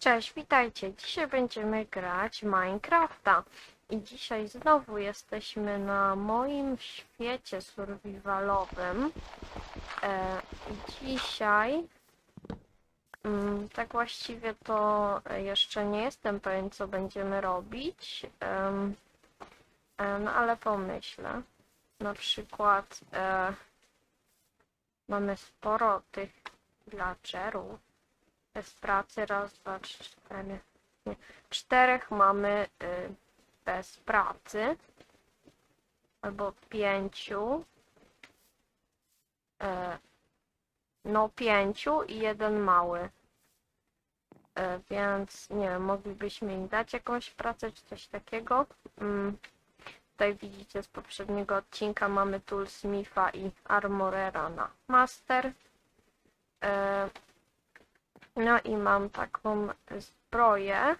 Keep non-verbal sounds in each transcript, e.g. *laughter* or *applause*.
Cześć, witajcie. Dzisiaj będziemy grać Minecrafta. I dzisiaj znowu jesteśmy na moim świecie survivalowym. E, dzisiaj, mm, tak właściwie to jeszcze nie jestem pewien, co będziemy robić. E, no ale pomyślę. Na przykład e, mamy sporo tych villagerów bez pracy. Raz, dwa, trzy, cztery. Nie. Czterech mamy y, bez pracy. Albo pięciu. E, no pięciu i jeden mały. E, więc nie wiem, moglibyśmy im dać jakąś pracę czy coś takiego. Mm. Tutaj widzicie z poprzedniego odcinka mamy Toolsmitha i Armorera na Master. E, no i mam taką zbroję.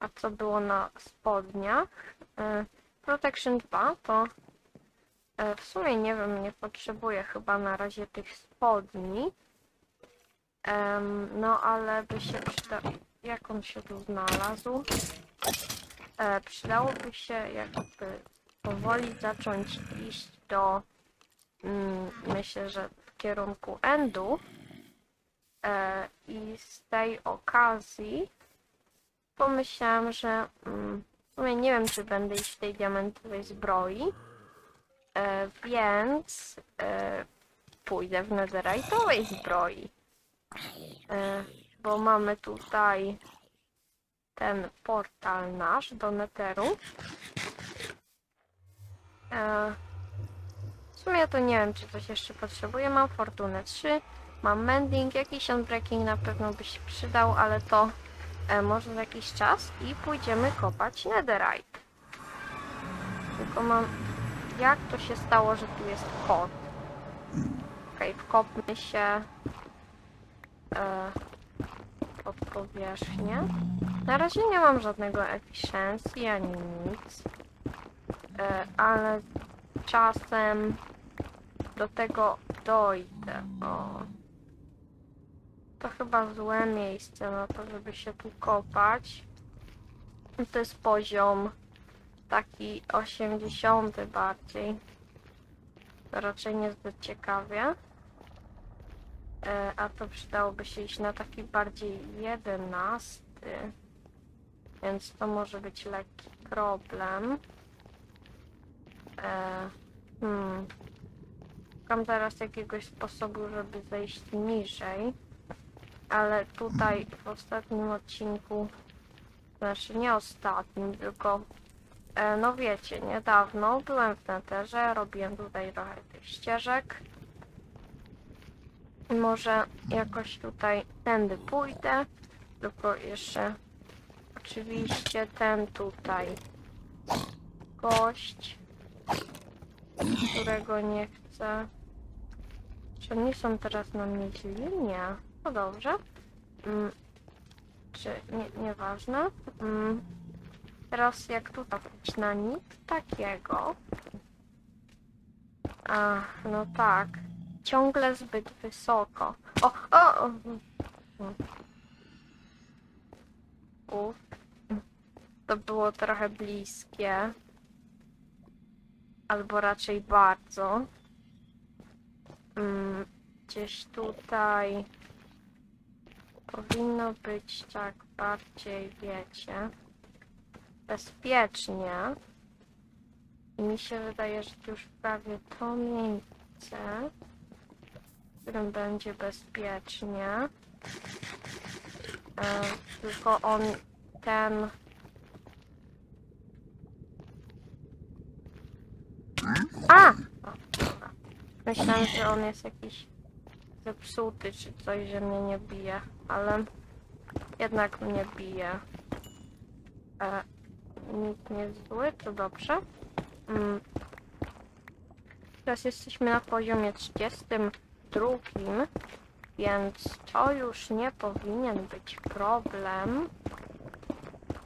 A co było na spodniach? E, Protection 2 to e, w sumie nie wiem, nie potrzebuję chyba na razie tych spodni. No ale by się przyda... Jak on się tu znalazł? E, Przydałoby się jakby powoli zacząć iść do mm, myślę, że w kierunku endu. E, I z tej okazji pomyślałam, że mm, w sumie nie wiem, czy będę iść w tej diamentowej zbroi, e, więc e, pójdę w netherite'owej zbroi. Bo mamy tutaj ten portal nasz do netheru. W sumie to nie wiem, czy coś jeszcze potrzebuję. Mam fortunę 3. Mam mending, jakiś unbreaking na pewno by się przydał, ale to e, może za jakiś czas i pójdziemy kopać netherite. Tylko mam... Jak to się stało, że tu jest kot? Okej, wkopmy się e, pod powierzchnię. Na razie nie mam żadnego efficiency ani nic. E, ale czasem do tego dojdę. O. To chyba złe miejsce na to, żeby się tu kopać. To jest poziom taki 80 bardziej. To raczej niezbyt ciekawie. E, a to przydałoby się iść na taki bardziej 11. Więc to może być lekki problem. E, hmm. Szukam teraz jakiegoś sposobu, żeby zejść niżej. Ale tutaj w ostatnim odcinku, znaczy nie ostatnim, tylko e, no wiecie, niedawno byłem w Netherze, robiłem tutaj trochę tych ścieżek. Może jakoś tutaj tędy pójdę, tylko jeszcze oczywiście ten tutaj gość, którego nie chcę. Czy oni są teraz na mnie źli? Nie. No dobrze. Mm. Czy nie, nieważne. Mm. Teraz jak tu trafić na nic takiego. A, no tak. Ciągle zbyt wysoko. O, o! o. Uf. To było trochę bliskie. Albo raczej bardzo. Mm, gdzieś tutaj powinno być tak bardziej, wiecie, bezpiecznie. Mi się wydaje, że już prawie to miejsce, w którym będzie bezpiecznie. E, tylko on ten A! Myślałem, że on jest jakiś zepsuty czy coś, że mnie nie bije, ale jednak mnie bije. E, nikt nie zły, to dobrze. Mm. Teraz jesteśmy na poziomie 32, więc to już nie powinien być problem.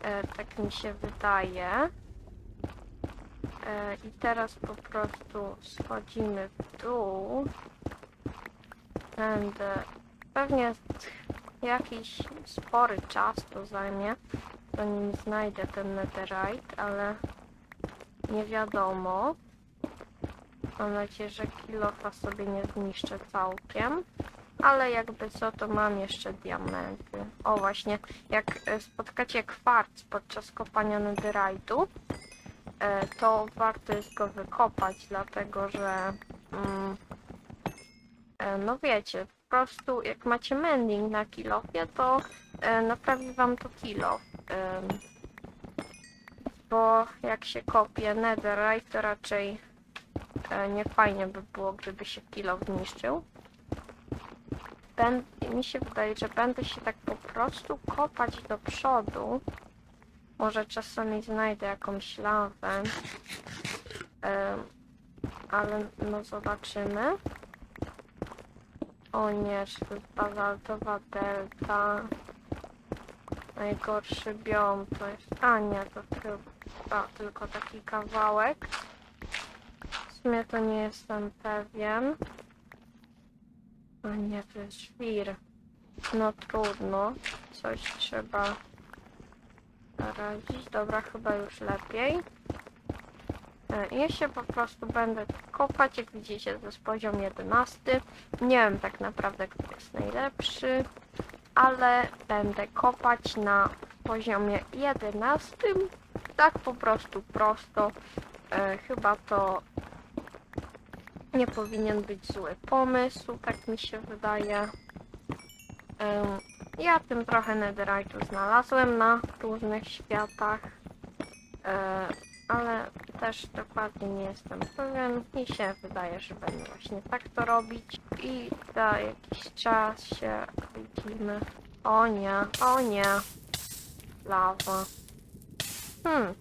E, tak mi się wydaje. E, I teraz po prostu schodzimy w dół. Będę pewnie jakiś spory czas to zajmie, zanim znajdę ten netherite, ale nie wiadomo. Mam nadzieję, że kilofa sobie nie zniszczę całkiem. Ale jakby co, to mam jeszcze diamenty. O właśnie, jak e, spotkacie kwarc podczas kopania netherite'u, e, to warto jest go wykopać, dlatego że mm, no wiecie, po prostu jak macie mending na kilofie, to e, naprawi wam to kilof. Em, bo jak się kopie netherite, to raczej e, nie fajnie by było, gdyby się kilof zniszczył. Mi się wydaje, że będę się tak po prostu kopać do przodu. Może czasami znajdę jakąś lawę. Ale no zobaczymy. O nie, czy to jest bazaltowa delta. Najgorszy biom to jest... A nie, to chyba tylko taki kawałek. W sumie to nie jestem pewien. O nie, to jest świr. No trudno. Coś trzeba radzić. Dobra, chyba już lepiej. E, Ja się po prostu będę kopać, jak widzicie, to jest poziom 11. Nie wiem tak naprawdę, kto jest najlepszy, ale będę kopać na poziomie 11. Tak po prostu prosto. E, chyba to nie powinien być zły pomysł, tak mi się wydaje. Em, Ja tym trochę netherite'u znalazłem na różnych światach, e, ale też dokładnie nie jestem pewien. Mi się wydaje, że będę właśnie tak to robić i za jakiś czas się widzimy. O nie, o nie, lawa. Hmm,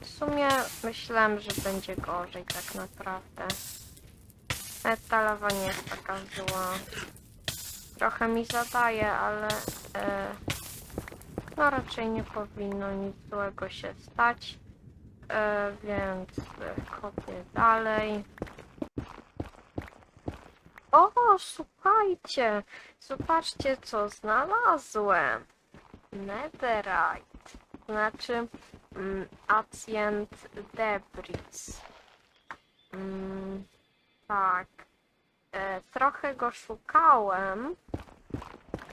w sumie myślałem, że będzie gorzej tak naprawdę. Nawet ta lawa nie jest taka zła. Trochę mi zadaje, ale e, no raczej nie powinno nic złego się stać. E, więc e, kopię dalej. O, słuchajcie! Zobaczcie, co znalazłem. Netherite. Znaczy mm, Ancient Debris. Mm, tak. E, trochę go szukałem.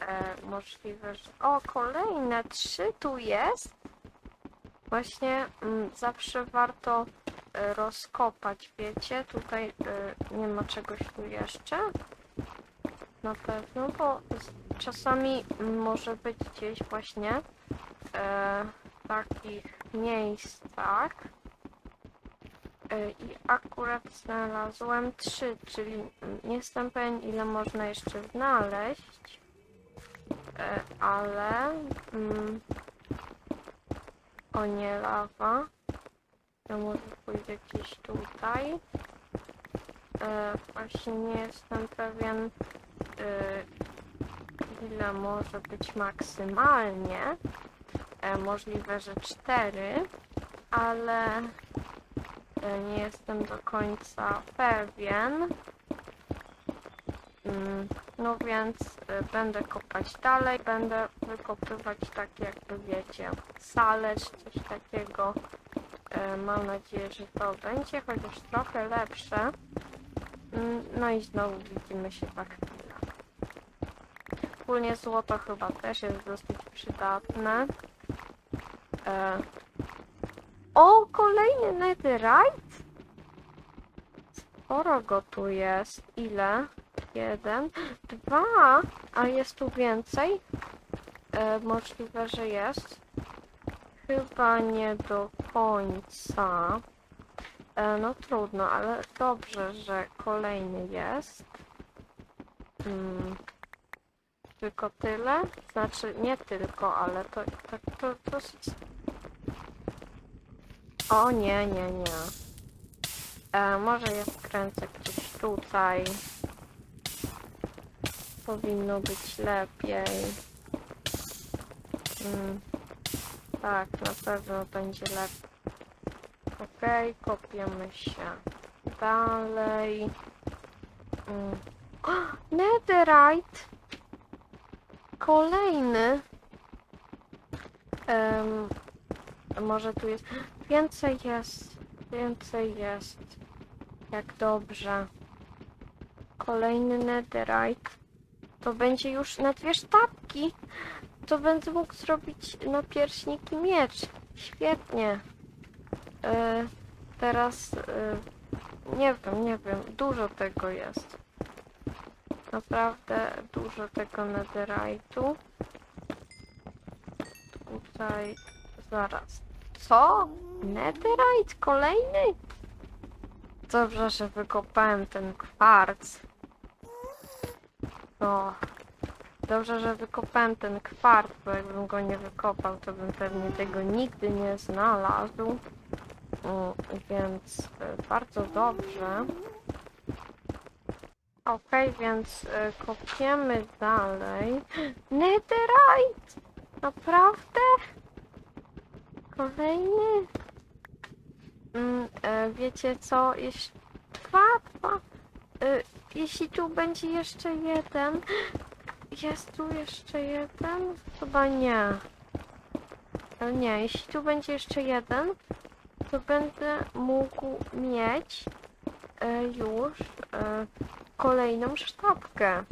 E, możliwe, że... O, kolejne trzy tu jest. Właśnie mm, zawsze warto e, rozkopać, wiecie? Tutaj e, nie ma czegoś tu jeszcze. Na pewno, bo z- czasami może być gdzieś właśnie e, w takich miejscach. E, I akurat znalazłem trzy, czyli mm, nie jestem pewien ile można jeszcze znaleźć, ale mm, nie lawa, to może pójdę gdzieś tutaj. E, właśnie nie jestem pewien e, ile może być maksymalnie. E, możliwe, że cztery, ale E, nie jestem do końca pewien. Mm, No więc e, będę kopać dalej, będę wykopywać tak jakby wiecie, salę czy coś takiego. E, Mam nadzieję, że to będzie chociaż trochę lepsze. Mm, No i znowu widzimy się za chwilę. Ogólnie złoto chyba też jest dosyć przydatne. E, o, kolejny netherite? Sporo go tu jest. Ile? Jeden, dwa, a jest tu więcej? E, możliwe, że jest. Chyba nie do końca. E, no trudno, ale dobrze, że kolejny jest. Hmm. Tylko tyle? Znaczy, nie tylko, ale to, to, to dosyć o nie, nie, nie. E, może ja skręcę gdzieś tutaj. Powinno być lepiej. Mm, tak, na pewno będzie lepiej. Okej, kopiemy się dalej. Mm. O, netherite! kolejny. Em, może tu jest. Więcej jest. Więcej jest. Jak dobrze. Kolejny netherite. To będzie już na dwie sztabki. To będę mógł zrobić na pierśnik i miecz. Świetnie. E, teraz e, nie wiem, nie wiem. Dużo tego jest. Naprawdę dużo tego netherite'u. Tutaj zaraz. Co? Netherite kolejny? Dobrze, że wykopałem ten kwarc. O. Dobrze, że wykopałem ten kwarc, bo jakbym go nie wykopał, to bym pewnie tego nigdy nie znalazł. Mm, Więc y, bardzo dobrze. Okej, więc y, kopiemy dalej. *gasps* Netherite! Naprawdę? Kolejny? Mm, e, wiecie co? Jeśli... Dwa, dwa. Jeśli tu będzie jeszcze jeden... Jest tu jeszcze jeden? Chyba nie. Ale nie, jeśli tu będzie jeszcze jeden, to będę mógł mieć e, już e, kolejną sztabkę.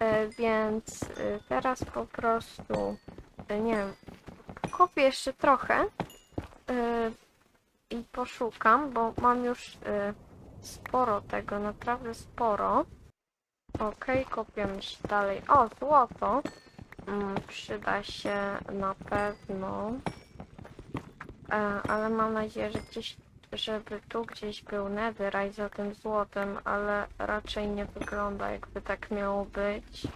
E, więc e, teraz po prostu, e, nie wiem, kopię jeszcze trochę e, i poszukam, bo mam już e, sporo tego, naprawdę sporo. Okej, kopiemy się dalej. O, złoto. Mm, przyda się na pewno. E, ale mam nadzieję, że gdzieś, żeby tu gdzieś był netherite za tym złotem, ale raczej nie wygląda jakby tak miało być.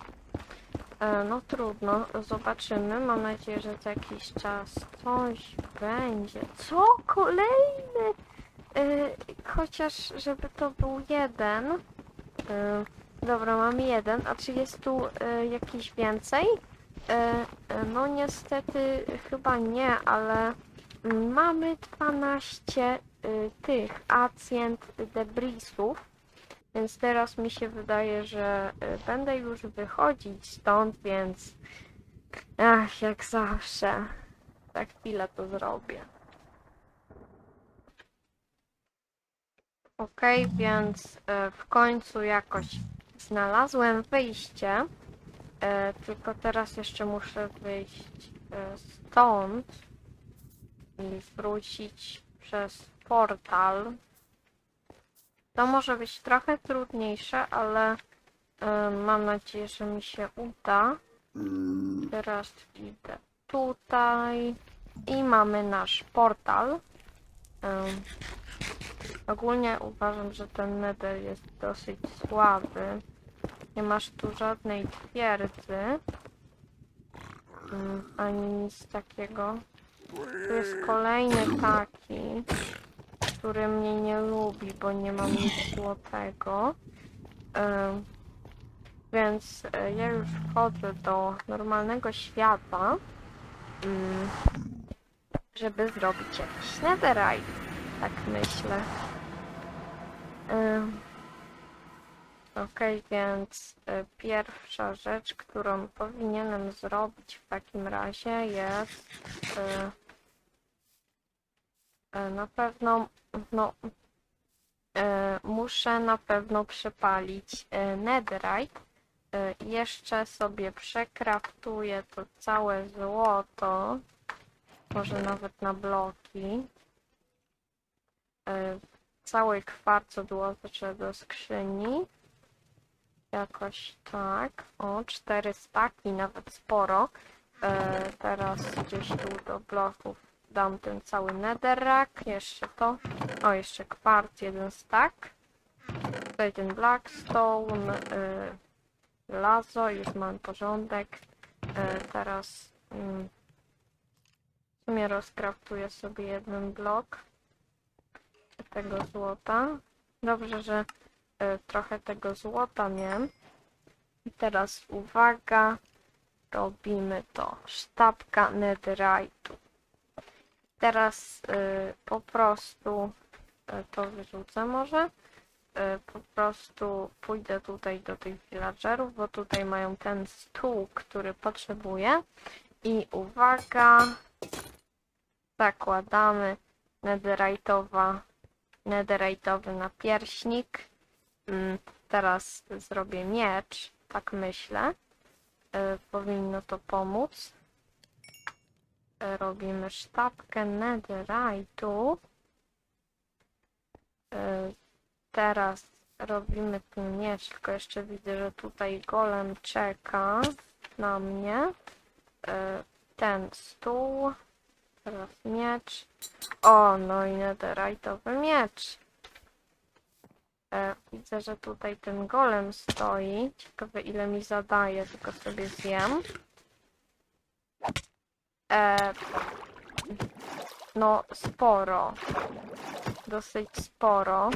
E, no trudno, zobaczymy. Mam nadzieję, że za jakiś czas coś będzie. Co? Kolejny? E, chociaż, żeby to był jeden. E, dobra, mamy jeden. A czy jest tu e, jakiś więcej? No niestety chyba nie, ale mamy 12 y, tych ancient debrisów, więc teraz mi się wydaje, że y, będę już wychodzić stąd, więc ach, jak zawsze, za chwilę to zrobię. Okej, więc y, w końcu jakoś znalazłem wyjście. E, tylko teraz jeszcze muszę wyjść e, stąd i wrócić przez portal. To może być trochę trudniejsze, ale e, mam nadzieję, że mi się uda. Teraz idę tutaj i mamy nasz portal. Ogólnie uważam, że ten nether jest dosyć słaby. Nie masz tu żadnej twierdzy. Mm, ani nic takiego. Tu jest kolejny taki, który mnie nie lubi, bo nie mam nic złotego. Więc e, ja już wchodzę do normalnego świata, ym, żeby zrobić jakiś netherite. Tak myślę. Okej, więc y, pierwsza rzecz, którą powinienem zrobić w takim razie jest y, y, na pewno, no, muszę na pewno przepalić netherite. Jeszcze sobie przekraftuję to całe złoto, może nawet na bloki. Y, cały kwarc odłożę do skrzyni. Jakoś tak. O, cztery staki, nawet sporo. E, teraz gdzieś tu do bloków dam ten cały netherrack. Jeszcze to. O, jeszcze kwarc, jeden stack. Tutaj ten blackstone. E, lazo, już mam porządek. E, teraz mm, w sumie rozkraftuję sobie jeden blok tego złota. Dobrze, że e, trochę tego złota miałem. I teraz uwaga, robimy to. Sztabka netherite'u. Teraz y, po prostu y, to wyrzucę może. y, po prostu pójdę tutaj do tych villagerów, bo tutaj mają ten stół, który potrzebuję. I uwaga, zakładamy netherite'owa, netherite'owy napierśnik. Mm, Teraz zrobię miecz, tak myślę. Y, Powinno to pomóc. Y, Robimy sztabkę netherite'u. Y, Teraz robimy ten miecz, tylko jeszcze widzę, że tutaj golem czeka na mnie. Ten stół. Teraz miecz. O, no i netherite'owy miecz. E, widzę, że tutaj ten golem stoi. Ciekawe ile mi zadaje, tylko sobie zjem. E, no, sporo. Dosyć sporo.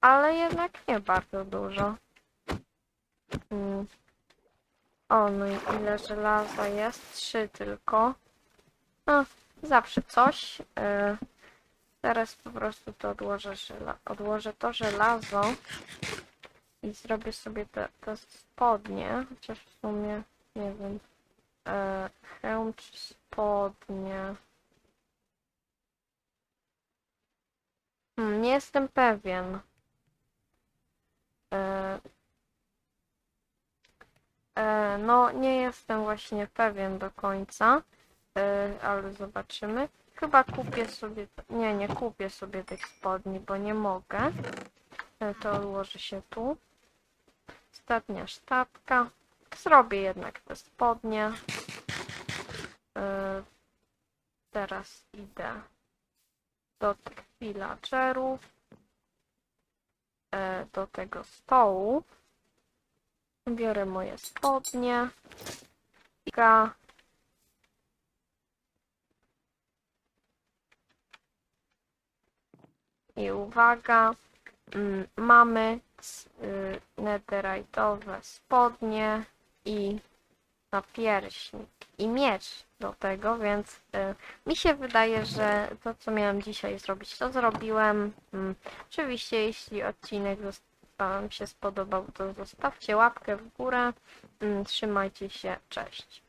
Ale jednak nie bardzo dużo. Mm. O, no i ile żelaza jest? Trzy tylko. No, zawsze coś. E, Teraz po prostu to odłożę, odłożę to żelazo i zrobię sobie te, te spodnie, chociaż w sumie nie wiem. E, hełm czy spodnie? Hmm, nie jestem pewien. E, e, no, nie jestem właśnie pewien do końca, e, ale zobaczymy. Chyba kupię sobie. Nie, nie kupię sobie tych spodni, bo nie mogę. E, To odłoży się tu. Ostatnia sztabka. Zrobię jednak te spodnie. E, Teraz idę do tych villagerów. E, Do tego stołu. Biorę moje spodnie. Ika. I uwaga, mm, mamy y, netherite'owe spodnie i napierśnik i miecz do tego, więc y, mi się wydaje, że to co miałam dzisiaj zrobić, to zrobiłem. Mm, Oczywiście jeśli odcinek Wam się spodobał, to zostawcie łapkę w górę. Mm, Trzymajcie się, cześć.